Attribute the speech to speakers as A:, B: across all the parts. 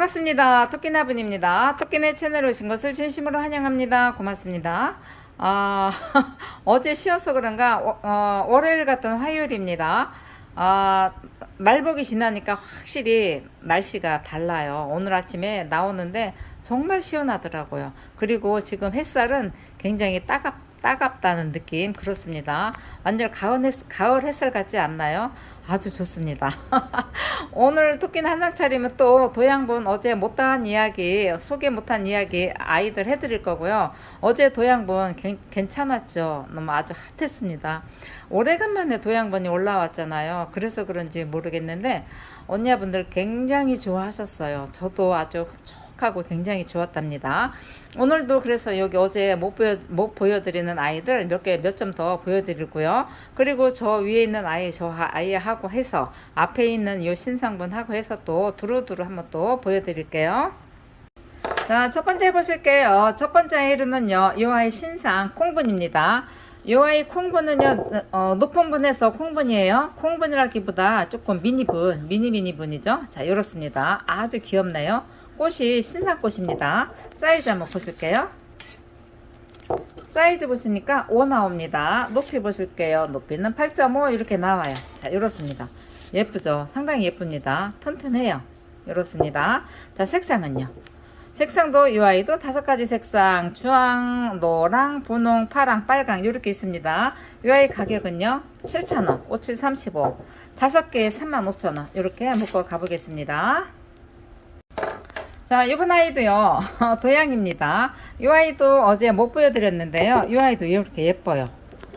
A: 반갑습니다. 토끼나분입니다. 토끼네 채널에 오신 것을 진심으로 환영합니다. 고맙습니다. 아, 어제 쉬어서 그런가 어, 어, 월요일 같은 화요일입니다. 아, 말복이 지나니까 확실히 날씨가 달라요. 오늘 아침에 나오는데 정말 시원하더라고요. 그리고 지금 햇살은 굉장히 따갑 따갑다는 느낌 그렇습니다. 완전 가을, 햇, 가을 햇살 같지 않나요? 아주 좋습니다. 오늘 토끼는 한상 차리면 또 도양분 어제 못한 이야기 소개 못한 이야기 아이들 해드릴 거고요. 어제 도양분 괜- 괜찮았죠. 너무 아주 핫했습니다. 오래간만에 도양분이 올라왔잖아요. 그래서 그런지 모르겠는데 언니분들 굉장히 좋아하셨어요. 저도 아주 촉촉하고 굉장히 좋았답니다. 오늘도 그래서 여기 어제 못, 보여, 못 보여드리는 아이들 몇 개 몇 점 더 보여드리고요. 그리고 저 위에 있는 아이 저 하- 아이하고 해서 앞에 있는 요 신상분하고 해서 또 두루두루 한번 또 보여드릴게요. 자, 첫 번째 보실게요. 첫 번째 아이는요, 이 아이 신상 콩분입니다. 이 아이 콩분은요, 어, 높은 분에서 콩분이에요. 콩분이라기보다 조금 미니분, 미니 미니분이죠. 자, 이렇습니다. 아주 귀엽네요. 꽃이 신상 꽃입니다. 사이즈 한번 보실게요. 사이즈 보시니까 5 나옵니다. 높이 보실게요. 높이는 8.5 이렇게 나와요. 자, 이렇습니다. 예쁘죠? 상당히 예쁩니다. 튼튼해요. 이렇습니다. 자, 색상은요. 색상도 이 아이도 다섯 가지 색상 주황, 노랑, 분홍, 파랑, 빨강 이렇게 있습니다. 이 아이 가격은요 7,000원, 5735 다섯 개에 35,000원 이렇게 묶어 가보겠습니다. 자, 이번 아이도요, 도양입니다. 이 아이도 어제 못 보여드렸는데요. 이 아이도 이렇게 예뻐요.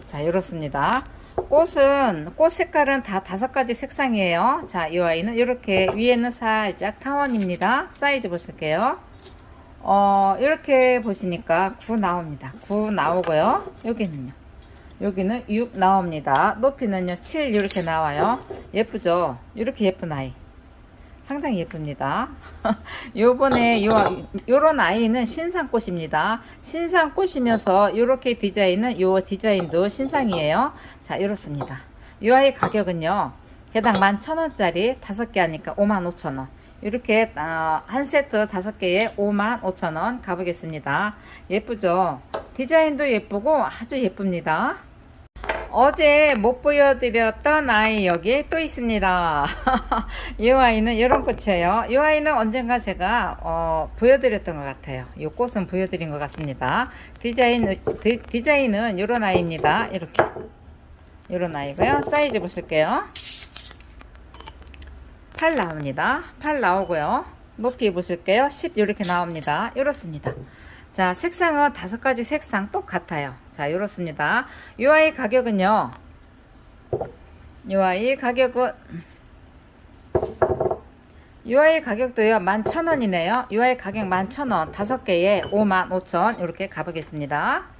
A: 자, 이렇습니다. 꽃은, 꽃 색깔은 다 다섯 가지 색상이에요. 자, 이 아이는 이렇게 위에는 살짝 타원입니다. 사이즈 보실게요. 어, 이렇게 보시니까 9 나옵니다. 9 나오고요. 여기는요. 여기는 6 나옵니다. 높이는요, 7 이렇게 나와요. 예쁘죠? 이렇게 예쁜 아이. 상당히 예쁩니다. 요번에 요, 요런 아이는 신상꽃입니다. 신상꽃이면서 요렇게 디자인은 요 디자인도 신상이에요. 자, 이렇습니다. 요 아이 가격은요. 개당 11,000원짜리 5개 하니까 55,000원. 이렇게 어, 한 세트 5개에 55,000원 가보겠습니다. 예쁘죠? 디자인도 예쁘고 아주 예쁩니다. 어제 못 보여드렸던 아이 여기 또 있습니다. 이 아이는 이런 꽃이에요. 이 아이는 언젠가 제가 어, 보여드렸던 것 같아요. 이 꽃은 보여드린 것 같습니다. 디자인 디, 디자인은 이런 아이입니다. 이렇게 이런 아이고요. 사이즈 보실게요. 8 나옵니다. 8 나오고요. 높이 보실게요. 10 이렇게 나옵니다. 이렇습니다. 자, 색상은 다섯 가지 색상 똑같아요. 자, 이렇습니다. 이 아이 가격은요. 이 아이 가격은 이 아이 가격도요. 11,000원이네요. 이 아이 가격 11,000원. 다섯 개에 55,000원 이렇게 가보겠습니다.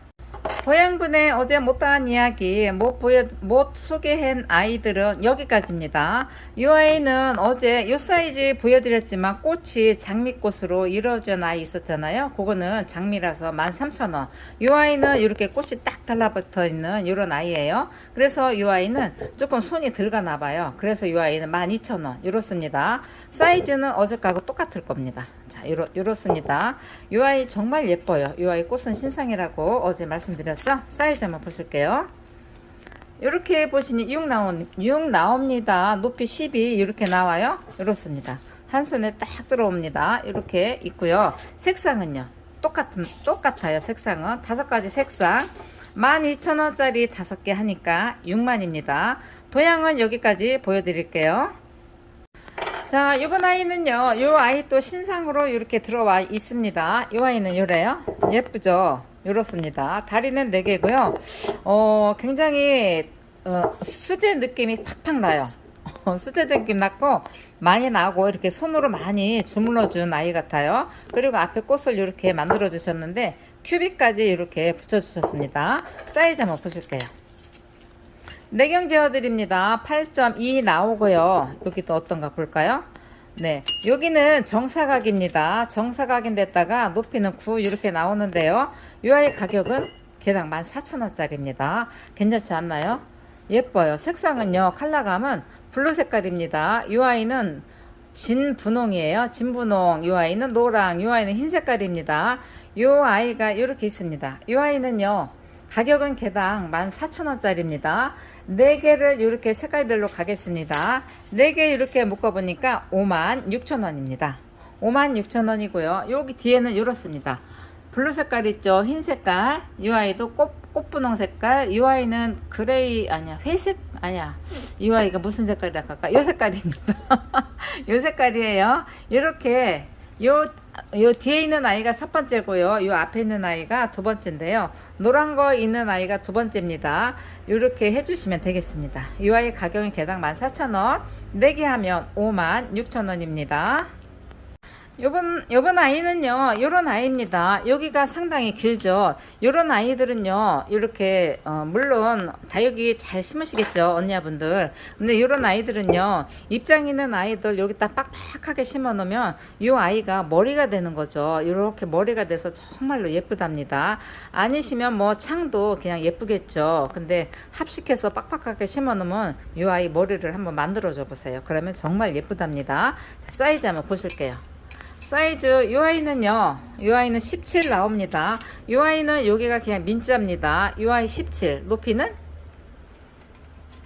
A: 도양분의 어제 못다한 이야기 못 보여 못 소개한 아이들은 여기까지입니다. 이 아이는 어제 이 사이즈 보여드렸지만 꽃이 장미꽃으로 이루어진 아이 있었잖아요. 그거는 장미라서 13,000원. 이 아이는 이렇게 꽃이 딱 달라붙어 있는 이런 아이예요. 그래서 이 아이는 조금 손이 들어가나 봐요. 그래서 이 아이는 12,000원 이렇습니다. 사이즈는 어제하고 똑같을 겁니다. 자, 이렇, 이렇습니다. 이 아이 정말 예뻐요. 이 아이 꽃은 신상이라고 어제 말씀드렸 죠? 사이즈 한번 보실게요. 이렇게 보시니 6 나온 6 나옵니다. 높이 12 이렇게 나와요. 이렇습니다. 한 손에 딱 들어옵니다. 이렇게 있고요. 색상은요. 똑같은 똑같아요. 색상은 다섯 가지 색상. 12,000원짜리 다섯 개 하니까 6만입니다. 도양은 여기까지 보여드릴게요. 자, 이번 아이는요, 이 아이 또 신상으로 이렇게 들어와 있습니다. 이 아이는 요래요. 예쁘죠? 이렇습니다. 다리는 4개고요. 어, 굉장히, 어, 수제 느낌이 팍팍 나요. 어, 수제 느낌 났고, 많이 나고, 이렇게 손으로 많이 주물러 준 아이 같아요. 그리고 앞에 꽃을 이렇게 만들어 주셨는데, 큐빅까지 이렇게 붙여 주셨습니다. 사이즈 한번 보실게요. 내경 재어드립니다. 8.2 나오고요. 여기 또 어떤가 볼까요? 네, 여기는 정사각입니다. 정사각인데다가 높이는 9 이렇게 나오는데요. 이 아이 가격은 개당 14,000원짜리입니다. 괜찮지 않나요? 예뻐요. 색상은요, 컬러감은 블루 색깔입니다. 이 아이는 진분홍이에요. 진분홍. 이 아이는 노랑, 이 아이는 흰 색깔입니다. 이 아이가 이렇게 있습니다. 이 아이는요. 가격은 개당 14,000원짜리입니다. 4개를 이렇게 색깔별로 가겠습니다. 4개 이렇게 묶어보니까 56,000원입니다. 56,000원이고요. 여기 뒤에는 이렇습니다. 블루 색깔 있죠? 흰 색깔. 이 아이도 꽃, 꽃분홍 색깔. 이 아이는 그레이, 아니야, 회색, 아니야. 이 아이가 무슨 색깔이라 할까? 이 색깔입니다. 이 색깔이에요. 이렇게, 요, 요 뒤에 있는 아이가 첫 번째고요. 요 앞에 있는 아이가 두 번째인데요. 노란 거 있는 아이가 두 번째입니다. 이렇게 해주시면 되겠습니다. 이 아이 가격은 개당 14,000원. 4개 하면 56,000원입니다. 요번 요번 아이는요 요런 아이입니다. 여기가 상당히 길죠. 요런 아이들은요 이렇게 어, 물론 다육이 잘 심으시겠죠 언니분들. 근데 요런 아이들은요 입장 있는 아이들 여기다 빡빡하게 심어 놓으면 요 아이가 머리가 되는 거죠. 이렇게 머리가 돼서 정말로 예쁘답니다. 아니시면 뭐 창도 그냥 예쁘겠죠. 근데 합식해서 빡빡하게 심어 놓으면 요 아이 머리를 한번 만들어 줘 보세요. 그러면 정말 예쁘답니다. 자, 사이즈 한번 보실게요 사이즈 이 아이는요. 이 아이는 17 나옵니다. 이 아이는 여기가 그냥 민자입니다. 이 아이 17 높이는?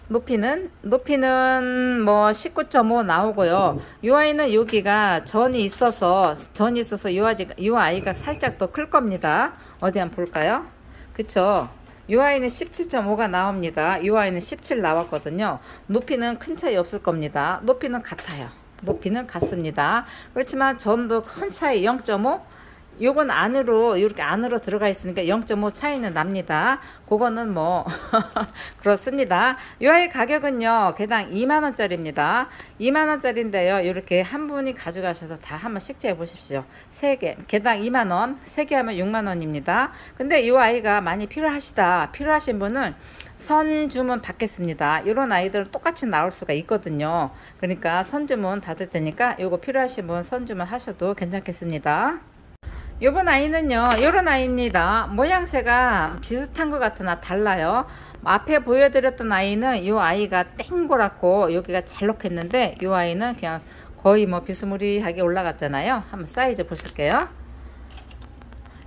A: 높이는? 높이는 뭐 19.5 나오고요. 이 아이는 여기가 전이 있어서 전이 있어서 이 아이가, 이 아이가 살짝 더 클 겁니다. 어디 한번 볼까요? 그쵸? 이 아이는 17.5가 나옵니다. 이 아이는 17 나왔거든요. 높이는 큰 차이 없을 겁니다. 높이는 같아요 높이는 같습니다. 그렇지만 전도 큰 차이 0.5 요건 안으로 이렇게 안으로 들어가 있으니까 0.5 차이는 납니다. 그거는 뭐 그렇습니다. 이 아이 가격은요 개당 2만 원짜리입니다. 2만 원짜리인데요. 이렇게 한 분이 가져가셔서 다 한번 식재해 보십시오. 세개 개당 2만 원, 세개 하면 6만 원입니다. 근데 이 아이가 많이 필요하시다. 필요하신 분은 선 주문 받겠습니다. 이런 아이들은 똑같이 나올 수가 있거든요. 그러니까 선 주문 받을 테니까 이거 필요하신 분 선 주문 하셔도 괜찮겠습니다. 요번 아이는요, 요런 아이입니다. 모양새가 비슷한 것 같으나 달라요. 앞에 보여드렸던 아이는 요 아이가 땡고랗고 여기가 잘록했는데 요 아이는 그냥 거의 뭐 비스무리하게 올라갔잖아요. 한번 사이즈 보실게요.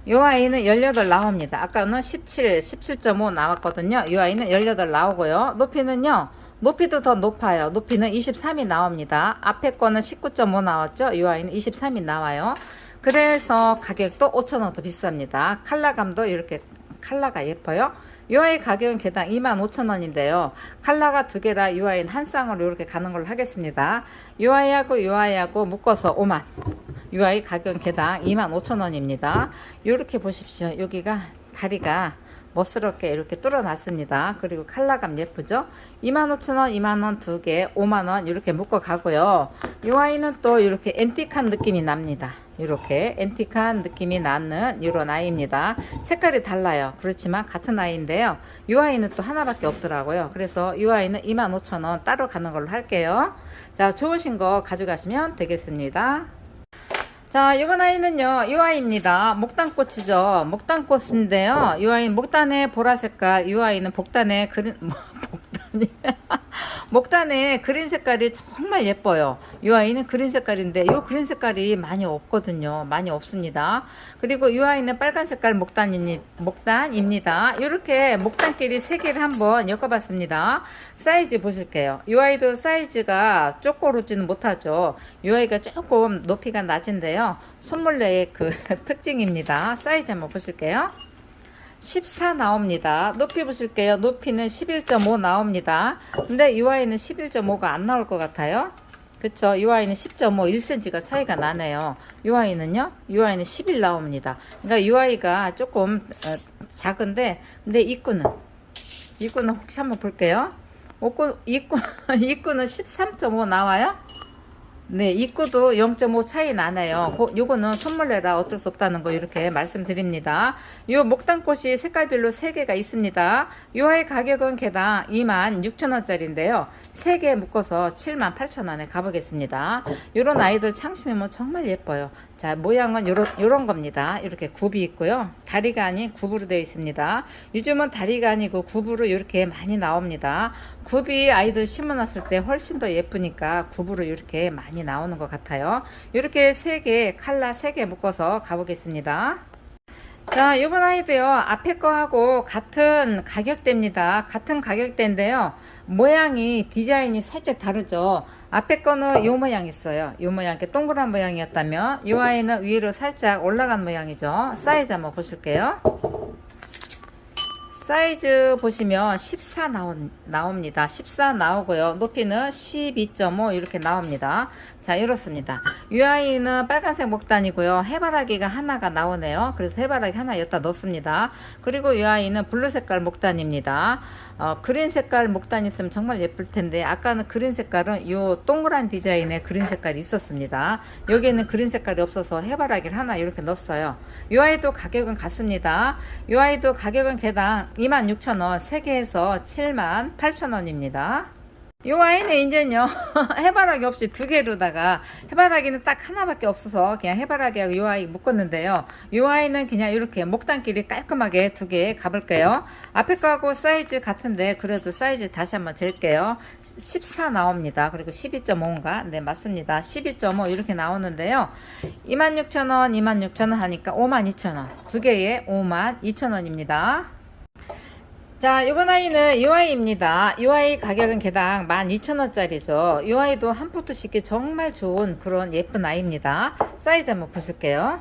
A: 요 아이는 18 나옵니다. 아까는 17, 17.5 나왔거든요. 요 아이는 18 나오고요. 높이는요. 높이도 더 높아요. 높이는 23이 나옵니다. 앞에 거는 19.5 나왔죠. 요 아이는 23이 나와요. 그래서 가격도 5,000원 더 비쌉니다. 컬러감도 이렇게 컬러가 예뻐요. 이 아이 가격은 개당 25,000원인데요. 컬러가 두 개라 이 아이는 한 쌍으로 이렇게 가는 걸로 하겠습니다. 이 아이하고 이 아이하고 묶어서 5만. 이 아이 가격은 개당 25,000원입니다. 이렇게 보십시오. 여기가 다리가 멋스럽게 이렇게 뚫어놨습니다. 그리고 컬러감 예쁘죠? 25,000원, 2만원 두 개, 5만원 이렇게 묶어 가고요. 이 아이는 또 이렇게 앤틱한 느낌이 납니다. 이렇게 앤틱한 느낌이 나는 이런 아이입니다. 색깔이 달라요. 그렇지만 같은 아이인데요. 이 아이는 또 하나밖에 없더라고요. 그래서 이 아이는 25,000원 따로 가는 걸로 할게요. 자, 좋으신 거 가져가시면 되겠습니다. 자, 이번 아이는요, 이 아이입니다. 목단꽃이죠. 목단꽃인데요. 이 아이는 목단의 보라색깔, 이 아이는 복단의 그린, 뭐, 복단이. 목단의 그린 색깔이 정말 예뻐요. 이 아이는 그린 색깔인데, 이 그린 색깔이 많이 없거든요. 많이 없습니다. 그리고 이 아이는 빨간 색깔 목단이, 목단입니다. 이렇게 목단끼리 세 개를 한번 엮어봤습니다. 사이즈 보실게요. 이 아이도 사이즈가 쪼꼬르지는 못하죠. 이 아이가 조금 높이가 낮은데요. 손물레의 그 특징입니다. 사이즈 한번 보실게요. 14 나옵니다. 높이 보실게요. 높이는 11.5 나옵니다. 근데 이 아이는 11.5가 안 나올 것 같아요. 그쵸? 이 아이는 10.5, 1cm가 차이가 나네요. 이 아이는요? 이 아이는 11 나옵니다. 그러니까 이 아이가 조금 어, 작은데, 근데 입구는, 입구는 혹시 한번 볼게요. 입구, 입구, 입구는 13.5 나와요? 네, 입구도 0.5 차이 나네요. 고, 요거는 선물내라 어쩔 수 없다는 거 이렇게 말씀드립니다. 요 목단꽃이 색깔별로 3개가 있습니다. 요 아이 가격은 개당 26,000원짜리인데요. 3개 묶어서 78,000원에 가보겠습니다. 요런 아이들 창심이면 정말 예뻐요. 자, 모양은 요런, 요런 겁니다. 이렇게 굽이 있고요. 다리가 아닌 굽으로 되어 있습니다. 요즘은 다리가 아니고 굽으로 이렇게 많이 나옵니다. 굽이 아이들 심어놨을 때 훨씬 더 예쁘니까 굽으로 이렇게 많이 많이 나오는 것 같아요. 이렇게 세 개, 칼라 세 개 묶어서 가보겠습니다. 자, 이번 아이도요, 앞에 거하고 같은 가격대입니다. 같은 가격대인데요, 모양이, 디자인이 살짝 다르죠. 앞에 거는 요 모양 있어요. 요 모양, 이렇게 동그란 모양이었다면, 이 아이는 위로 살짝 올라간 모양이죠. 사이즈 한번 보실게요. 사이즈 보시면 14 나오, 나옵니다. 14 나오고요. 높이는 12.5 이렇게 나옵니다. 자, 이렇습니다. 이 아이는 빨간색 목단이고요. 해바라기가 하나가 나오네요. 그래서 해바라기 하나 여기다 넣습니다. 그리고 이 아이는 블루 색깔 목단입니다. 어, 그린 색깔 목단 있으면 정말 예쁠 텐데 아까는 그린 색깔은 이 동그란 디자인의 그린 색깔이 있었습니다. 여기에는 그린 색깔이 없어서 해바라기를 하나 이렇게 넣었어요. 이 아이도 가격은 같습니다. 이 아이도 가격은 개당 26,000원, 3개에서 78,000원입니다. 요 아이는 이제요 해바라기 없이 두 개로다가 해바라기는 딱 하나밖에 없어서 그냥 해바라기하고 요 아이 묶었는데요. 요 아이는 그냥 이렇게 목단끼리 깔끔하게 두 개 가볼게요. 앞에 거하고 사이즈 같은데 그래도 사이즈 다시 한번 잴게요. 14 나옵니다. 그리고 12.5인가? 네 맞습니다. 12.5 이렇게 나오는데요. 26,000원 26,000원 하니까 52,000원. 두 개에 52,000원입니다 자, 이번 아이는. 이 아이 가격은 개당 12,000원짜리죠. 이 아이도 한 포트 씻기 정말 좋은 그런 예쁜 아이입니다. 사이즈 한번 보실게요.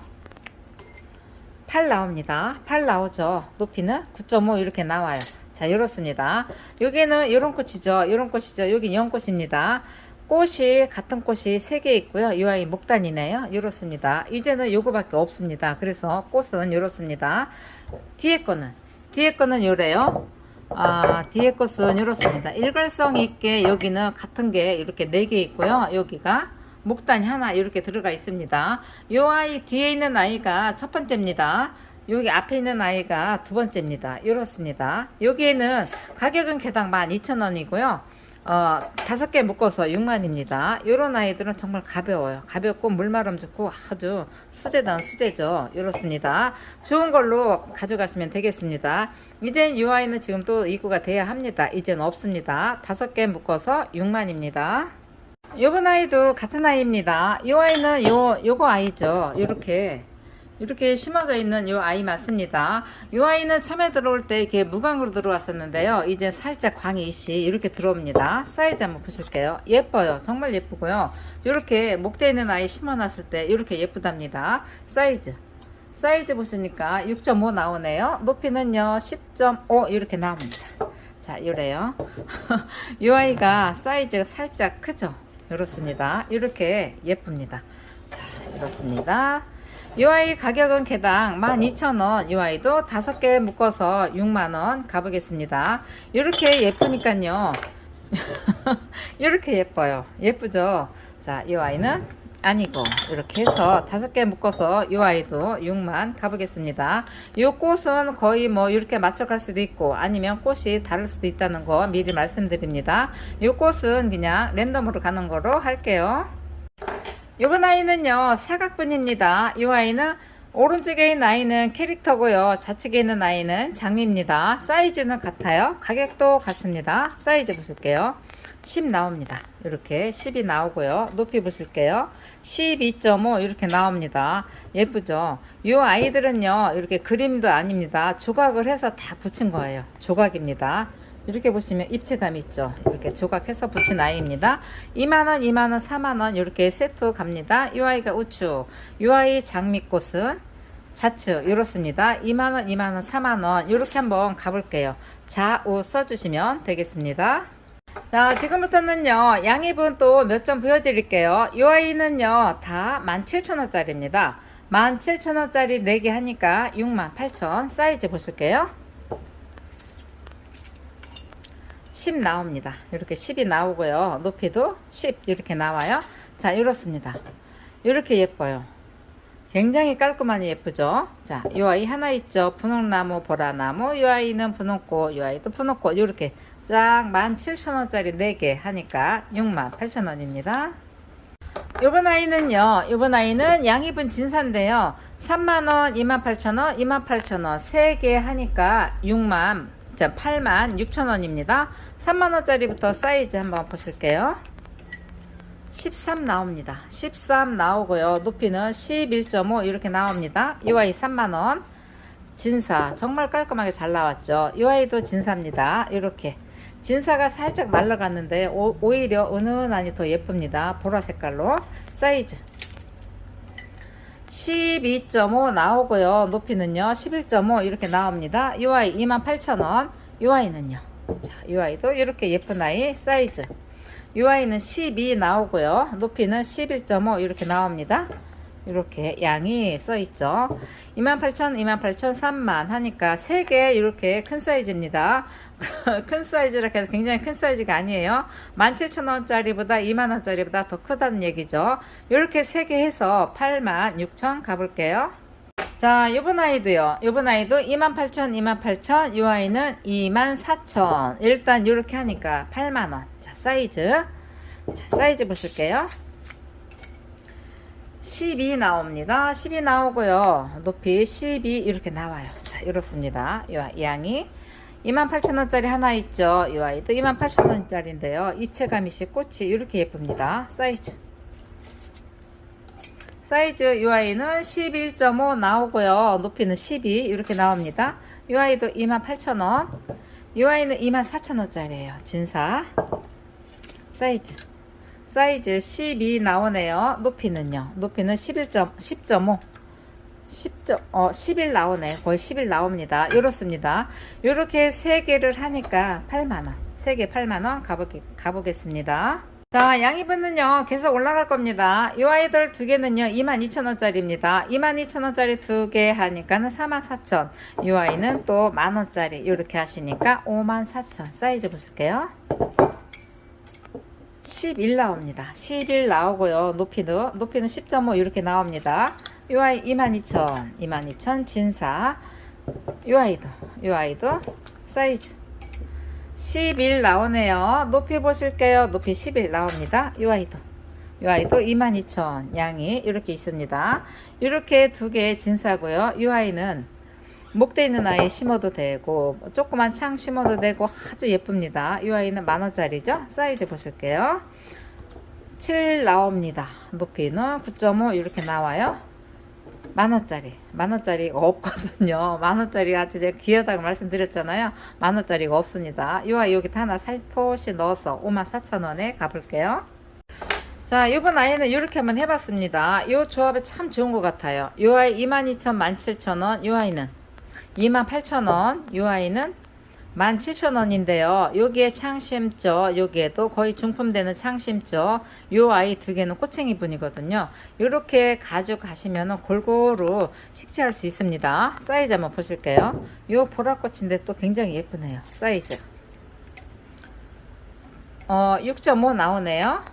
A: 8 나옵니다. 8 나오죠. 높이는 9.5 이렇게 나와요. 자, 이렇습니다. 여기는 이런 꽃이죠. 이런 꽃이죠. 여기 연꽃입니다. 꽃이 같은 꽃이 3개 있고요. 이 아이 목단이네요. 이렇습니다. 이제는 요거밖에 없습니다. 그래서 꽃은 이렇습니다. 뒤에 거는 뒤에 거는 요래요. 아, 뒤에 것은 이렇습니다. 일괄성 있게 여기는 같은 게 이렇게 4개 있고요. 여기가 목단이 하나 이렇게 들어가 있습니다. 요 아이 뒤에 있는 아이가 첫 번째입니다. 여기 앞에 있는 아이가 두 번째입니다. 이렇습니다. 여기에는 가격은 개당 12,000원이고요. 어, 다섯 개 묶어서 6만입니다. 이런 아이들은 정말 가벼워요. 가볍고 물마름 좋고 아주 수제단 수제죠. 이렇습니다. 좋은 걸로 가져가시면 되겠습니다. 이젠 이 아이는 지금 또 입고가 돼야 합니다. 이젠 없습니다. 다섯 개 묶어서 6만입니다. 요번 아이도 같은 아이입니다. 이 아이는 요, 요거 아이죠. 이렇게. 이렇게 심어져 있는 요 아이 맞습니다. 요 아이는 처음에 들어올 때 이렇게 무광으로 들어왔었는데요. 이제 살짝 광이 이시 이렇게 들어옵니다. 사이즈 한번 보실게요. 예뻐요. 정말 예쁘고요. 이렇게 목대 있는 아이 심어놨을 때 이렇게 예쁘답니다. 사이즈. 사이즈 보시니까 6.5 나오네요. 높이는요 10.5 이렇게 나옵니다. 자, 이래요. 이 아이가 사이즈가 살짝 크죠? 이렇습니다. 이렇게 예쁩니다. 자, 이렇습니다. 이 아이 가격은 개당 12,000원. 이 아이도 5개 묶어서 6만원 가보겠습니다. 이렇게 예쁘니까요. 이렇게 예뻐요. 예쁘죠? 자, 이 아이는 아니고 이렇게 해서 다섯 개 묶어서 이 아이도 6만 가보겠습니다. 이 꽃은 거의 뭐 이렇게 맞춰갈 수도 있고 아니면 꽃이 다를 수도 있다는 거 미리 말씀드립니다. 이 꽃은 그냥 랜덤으로 가는 거로 할게요. 이번 아이는요 사각분입니다. 이 아이는 오른쪽에 있는 아이는 캐릭터고요. 좌측에 있는 아이는 장미입니다. 사이즈는 같아요. 가격도 같습니다. 사이즈 보실게요. 10 나옵니다. 이렇게 10이 나오고요. 높이 보실게요. 12.5 이렇게 나옵니다. 예쁘죠? 이 아이들은요. 이렇게 그림도 아닙니다. 조각을 해서 다 붙인 거예요. 조각입니다. 이렇게 보시면 입체감 있죠. 이렇게 조각해서 붙인 아이입니다. 2만원, 2만원, 4만원 이렇게 세트 갑니다. 이 아이가 우측, 이 아이 장미꽃은 좌측 이렇습니다. 2만원, 2만원, 4만원 이렇게 한번 가볼게요. 좌우 써주시면 되겠습니다. 자, 지금부터는요, 양입은 또 몇 점 보여드릴게요. 이 아이는요, 다 17,000원짜리입니다. 17,000원짜리 4개 하니까 68,000원 사이즈 보실게요. 10 나옵니다. 이렇게 10이 나오고요. 높이도 10 이렇게 나와요. 자, 이렇습니다. 이렇게 예뻐요. 굉장히 깔끔하니 예쁘죠? 자, 이 아이 하나 있죠? 분홍나무, 보라나무. 이 아이는 분홍꽃, 이 아이도 분홍꽃. 이렇게 쫙 17,000원짜리 4개 하니까 68,000원입니다. 요번 아이는요, 요번 아이는 양입은 진사인데요. 3만원, 28,000원, 28,000원. 3개 하니까 6만, 자, 8만 6천원입니다. 3만원짜리부터 사이즈 한번 보실게요. 13 나옵니다. 13 나오고요. 높이는 11.5 이렇게 나옵니다. 이 아이 3만원. 진사. 정말 깔끔하게 잘 나왔죠. 이 아이도 진사입니다. 이렇게. 진사가 살짝 날라갔는데 오, 오히려 은은하니 더 예쁩니다. 보라 색깔로. 사이즈. 12.5 나오고요. 높이는요. 11.5 이렇게 나옵니다. 이 아이 28,000원. 이 아이는요. 자, 이 아이도 이렇게 예쁜 아이 사이즈. 이 아이는 12 나오고요. 높이는 11.5 이렇게 나옵니다. 이렇게 양이 써 있죠. 28,000, 28,000, 3만 하니까 3개 이렇게 큰 사이즈입니다. 큰 사이즈라 해서 굉장히 큰 사이즈가 아니에요. 17,000원짜리보다 2만원짜리보다 더 크다는 얘기죠. 이렇게 3개 해서 86,000 가볼게요. 자, 요번 아이도요. 요번 아이도 28,000, 28,000. 요 아이는 24,000. 일단 요렇게 하니까 8만원. 자, 사이즈. 자, 사이즈 보실게요. 12 나옵니다. 12 나오고요. 높이 12 이렇게 나와요. 자, 이렇습니다. 이 양이 28,000원짜리 하나 있죠. 이 아이도 28,000원짜리인데요. 입체감이 시 꽃이 이렇게 예쁩니다. 사이즈. 사이즈 이 아이는 11.5 나오고요. 높이는 12 이렇게 나옵니다. 이 아이도 28,000원. 이 아이는 24,000원짜리예요. 진사. 사이즈. 사이즈 12 나오네요. 높이는요. 높이는 11점 10.5. 10점 어11 나오네. 거의 11 나옵니다. 이렇습니다. 이렇게 세 개를 하니까 8만 원. 세개 8만 원 가보게 가보겠습니다. 자, 양이분은요, 계속 올라갈 겁니다. 이 아이들 두 개는요, 22,000원짜리입니다. 22,000원짜리 두 개 하니까는 44,000. 이 아이는 또 만원짜리, 이렇게 하시니까 54,000. 사이즈 보실게요. 11 나옵니다. 11 나오고요. 높이도, 높이는 10.5 이렇게 나옵니다. 이 아이 22,000. 22,000 진사. 이 아이도, 이 아이도 사이즈. 11 나오네요. 높이 보실게요. 높이 11 나옵니다. 이 아이도. 이 아이도 22,000 양이 이렇게 있습니다. 이렇게 두 개 진사고요. 이 아이는 목대 있는 아이 심어도 되고 조그만 창 심어도 되고 아주 예쁩니다. 이 아이는 만원짜리죠. 사이즈 보실게요. 7 나옵니다. 높이는 9.5 이렇게 나와요. 만원짜리 만원짜리가 없거든요 만원짜리가 아주 제가 귀하다고 말씀드렸잖아요 만원짜리가 없습니다 이 아이 여기 하나 살포시 넣어서 54,000원에 가볼게요 자 이번 아이는 이렇게 한번 해봤습니다 이 조합이 참 좋은 것 같아요 이 아이 22,000, 17,000원 이 아이는 28,000원 이 아이는 17,000원인데요. 여기에 창 심죠. 여기에도 거의 중품되는 창 심죠. 요 아이 두 개는 꼬챙이 분이거든요. 이렇게 가져가시면 골고루 식재할 수 있습니다. 사이즈 한번 보실게요. 요 보라꽃인데 또 굉장히 예쁘네요. 사이즈. 어, 6.5 나오네요.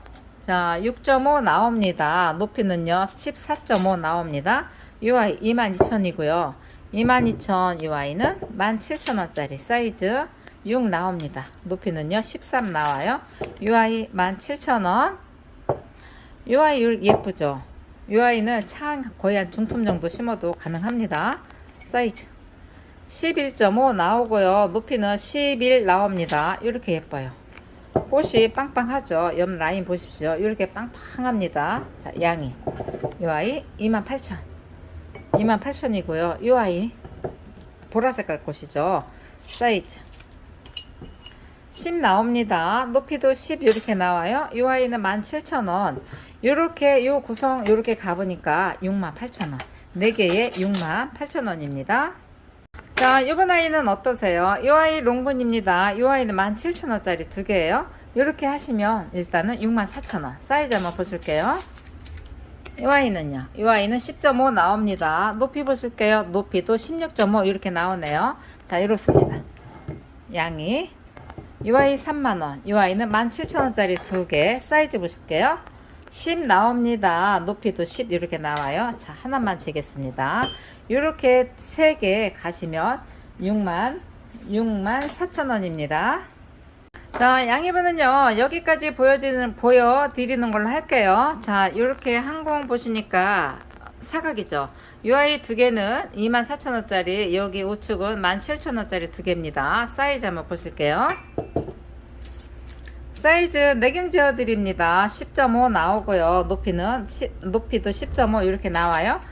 A: 자, 6.5 나옵니다. 높이는요, 14.5 나옵니다. 이 아이 22,000이고요. 22,000이 아이는 17,000원짜리 사이즈 6 나옵니다. 높이는요, 13 나와요. 이 아이 17,000원. 이 아이 예쁘죠? 이 아이는 창 거의 한 중품 정도 심어도 가능합니다. 사이즈 11.5 나오고요. 높이는 11 나옵니다. 이렇게 예뻐요. 꽃이 빵빵하죠. 옆 라인 보십시오. 이렇게 빵빵합니다. 자, 양이. 이 아이 28,000. 28,000이고요. 이 아이 보라색깔 꽃이죠. 사이즈 10 나옵니다. 높이도 10 이렇게 나와요. 이 아이는 17,000원. 이렇게 요 구성 이렇게 가보니까 68,000원. 4개에 68,000원입니다. 자, 이번 아이는 어떠세요? 이 아이 롱분입니다. 이 아이는 17,000원짜리 두 개예요. 이렇게 하시면 일단은 64,000원. 사이즈 한번 보실게요. 이 아이는요. 이 아이는 10.5 나옵니다. 높이 보실게요. 높이도 16.5 이렇게 나오네요. 자, 이렇습니다. 양이 이 아이 3만 원. 이 아이는 17,000원짜리 두 개. 사이즈 보실게요. 10 나옵니다. 높이도 10 이렇게 나와요. 자, 하나만 재겠습니다. 이렇게 세 개 가시면 6만 6만 4천 원입니다. 자, 양이분은요, 여기까지 보여드리는, 보여드리는 걸로 할게요. 자, 이렇게 항공 보시니까 사각이죠. 이 아이 두 개는 24,000원짜리, 여기 우측은 17,000원짜리 두 개입니다. 사이즈 한번 보실게요. 사이즈 4경 지어드립니다. 10.5 나오고요. 높이는 시- 높이도 10.5 이렇게 나와요.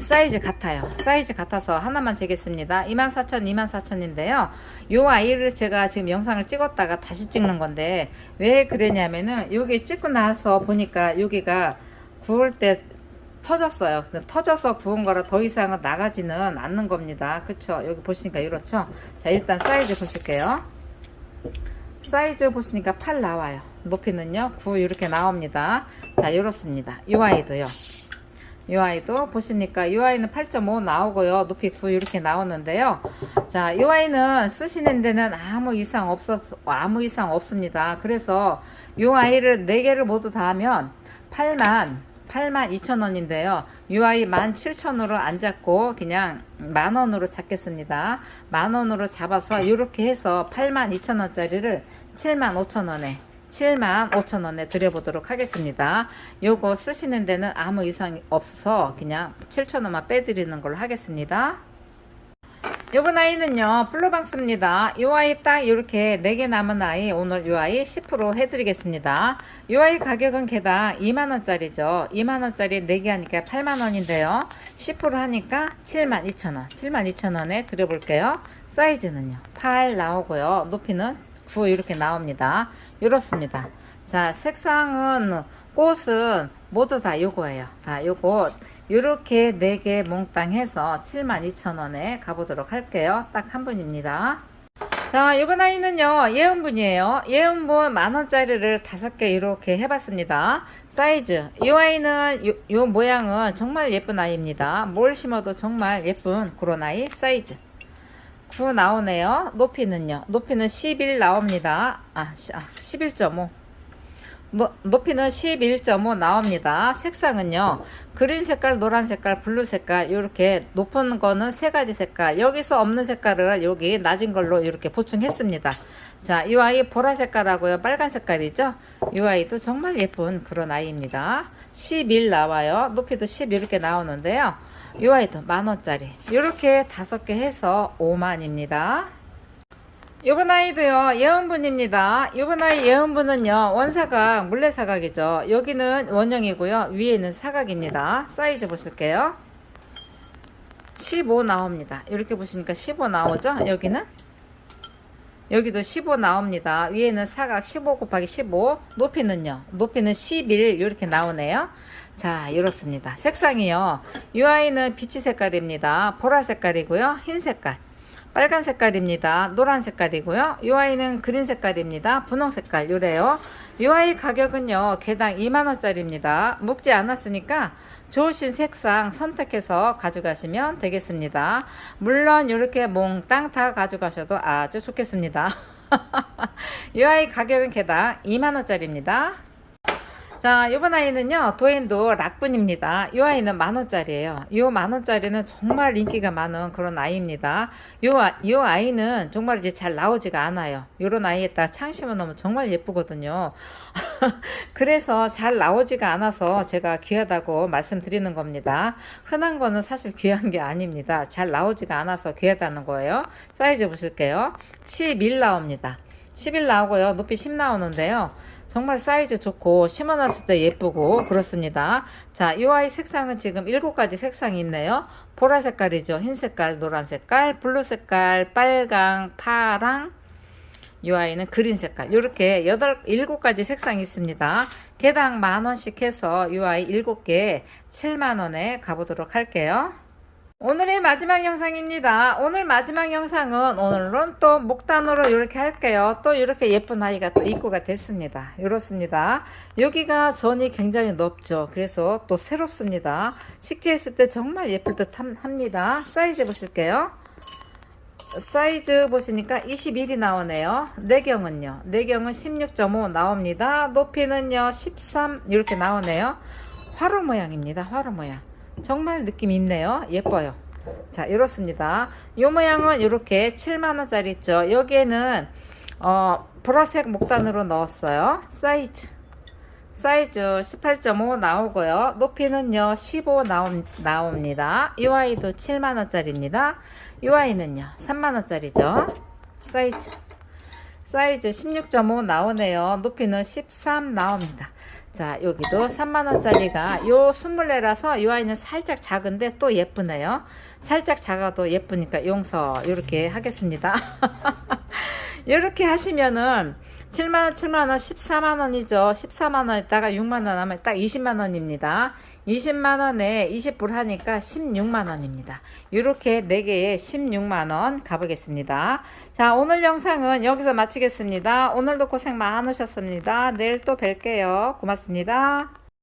A: 사이즈 같아요. 사이즈 같아서 하나만 재겠습니다. 24,000, 24,000인데요. 요 아이를 제가 지금 영상을 찍었다가 다시 찍는 건데 왜 그러냐면은 여기 찍고 나서 보니까 여기가 구울 때 터졌어요. 근데 터져서 구운 거라 더 이상은 나가지는 않는 겁니다. 그쵸? 여기 보시니까 이렇죠? 자, 일단 사이즈 보실게요. 사이즈 보시니까 8 나와요. 높이는요, 9 이렇게 나옵니다. 자, 이렇습니다. 이 아이도요. 이 아이도 보시니까 이 아이는 8.5 나오고요. 높이 9 이렇게 나오는데요. 자, 이 아이는 쓰시는 데는 아무 이상 없었, 아무 이상 없습니다. 그래서 이 아이를 4개를 모두 다 하면 8만, 8만 2천 원인데요. 이 아이 1만 7천 원으로 안 잡고 그냥 만 원으로 잡겠습니다. 만 원으로 잡아서 이렇게 해서 8만 2천 원짜리를 7만 5천 원에 7만 5천 원에 드려보도록 하겠습니다. 요거 쓰시는 데는 아무 이상이 없어서 그냥 7천 원만 빼드리는 걸로 하겠습니다. 요번 아이는요 플로방스입니다. 요 아이 딱 이렇게 4개 남은 아이 오늘 요 아이 10% 해드리겠습니다. 요 아이 가격은 개당 2만원짜리죠. 2만원짜리 4개 하니까 8만원인데요. 10% 하니까 72,000원 72,000원에 드려볼게요. 사이즈는요 8 나오고요. 높이는 9 이렇게 나옵니다 이렇습니다 자 색상은 꽃은 모두 다 요거예요 다 요거 이렇게 4개 몽땅 해서 72,000원에 가보도록 할게요. 딱 한 분입니다. 자, 이번 아이는요, 예은분이에요. 예은분 만원짜리를 5개 이렇게 해봤습니다. 사이즈. 이 아이는, 요, 요 모양은 정말 예쁜 아이입니다. 뭘 심어도 정말 예쁜 그런 아이 사이즈. 9 나오네요. 높이는요, 높이는 11 나옵니다. 아, 시- 아 11.5. 노, 높이는 11.5 나옵니다. 색상은요. 그린 색깔, 노란 색깔, 블루 색깔 이렇게 높은 거는 세 가지 색깔. 여기서 없는 색깔을 여기 낮은 걸로 이렇게 보충했습니다. 자, 이 아이 보라 색깔하고요. 빨간 색깔이죠. 이 아이도 정말 예쁜 그런 아이입니다. 11 나와요. 높이도 10 이렇게 나오는데요. 이 아이도 만 원짜리. 이렇게 다섯 개 해서 5만입니다. 요번 아이도요 예언분입니다. 요번 아이 예언분은요 원사각 물레사각이죠. 여기는 원형이고요 위에는 사각입니다. 사이즈 보실게요. 15 나옵니다. 이렇게 보시니까 15 나오죠? 여기는? 여기도 15 나옵니다. 위에는 사각 15 곱하기 15 높이는요? 높이는 11 이렇게 나오네요 자 이렇습니다 색상이요 이 아이는 비치 색깔입니다 보라 색깔이고요 흰 색깔 빨간 색깔입니다. 노란 색깔이고요. 이 아이는 그린 색깔입니다. 분홍 색깔 요래요. 이 아이 가격은요. 개당 2만원짜리입니다. 묵지 않았으니까 좋으신 색상 선택해서 가져가시면 되겠습니다. 물론 이렇게 몽땅 다 가져가셔도 아주 좋겠습니다. 이 아이 가격은 개당 2만원짜리입니다. 자, 이번 아이는요, 도엔도 락분입니다. 이 아이는 만원짜리예요. 이 만원짜리는 정말 인기가 많은 그런 아이입니다. 요, 아- 요 아이는 정말 이제 잘 나오지가 않아요. 요런 아이에다 창 심어 놓으면 정말 예쁘거든요. 그래서 잘 나오지가 않아서 제가 귀하다고 말씀드리는 겁니다. 흔한 거는 사실 귀한 게 아닙니다. 잘 나오지가 않아서 귀하다는 거예요. 사이즈 보실게요. 11 나옵니다. 11 나오고요. 높이 10 나오는데요. 정말 사이즈 좋고 심어놨을 때 예쁘고 그렇습니다. 자, 이 아이 색상은 지금 일곱 가지 색상이 있네요. 보라 색깔이죠. 흰 색깔, 노란 색깔, 블루 색깔, 빨강, 파랑, 이 아이는 그린 색깔. 이렇게 여덟, 일곱 가지 색상이 있습니다. 개당 만 원씩 해서 이 아이 일곱 개 7만 원에 가보도록 할게요. 오늘의 마지막 영상입니다. 오늘 마지막 영상은 오늘은 또 목단으로 이렇게 할게요. 또 이렇게 예쁜 아이가 또 입고가 됐습니다. 이렇습니다. 여기가 전이 굉장히 높죠. 그래서 또 새롭습니다. 식재했을 때 정말 예쁠 듯 함- 합니다. 사이즈 보실게요. 사이즈 보시니까 21이 나오네요. 내경은요. 내경은 16.5 나옵니다. 높이는요. 13 이렇게 나오네요. 화로 모양입니다. 화로 모양. 정말 느낌 있네요. 예뻐요. 자, 이렇습니다. 이 모양은 이렇게 7만원짜리 있죠. 여기에는, 어, 보라색 목단으로 넣었어요. 사이즈. 사이즈 18.5 나오고요. 높이는요, 15 나오, 나옵니다. 이 아이도 7만원짜리입니다. 이 아이는요, 3만원짜리죠. 사이즈. 사이즈 16.5 나오네요. 높이는 13 나옵니다. 자, 여기도 3만원짜리가 요 순물레라서 이 아이는 살짝 작은데 또 예쁘네요. 살짝 작아도 예쁘니까 용서 이렇게 하겠습니다. 이렇게 하시면은 7만원, 7만원, 14만원이죠. 14만원에다가 6만원 하면 딱 20만원입니다. 20만원에 20불 하니까 16만원입니다. 이렇게 4개에 16만원 가보겠습니다. 자, 오늘 영상은 여기서 마치겠습니다. 오늘도 고생 많으셨습니다. 내일 또 뵐게요. 고맙습니다.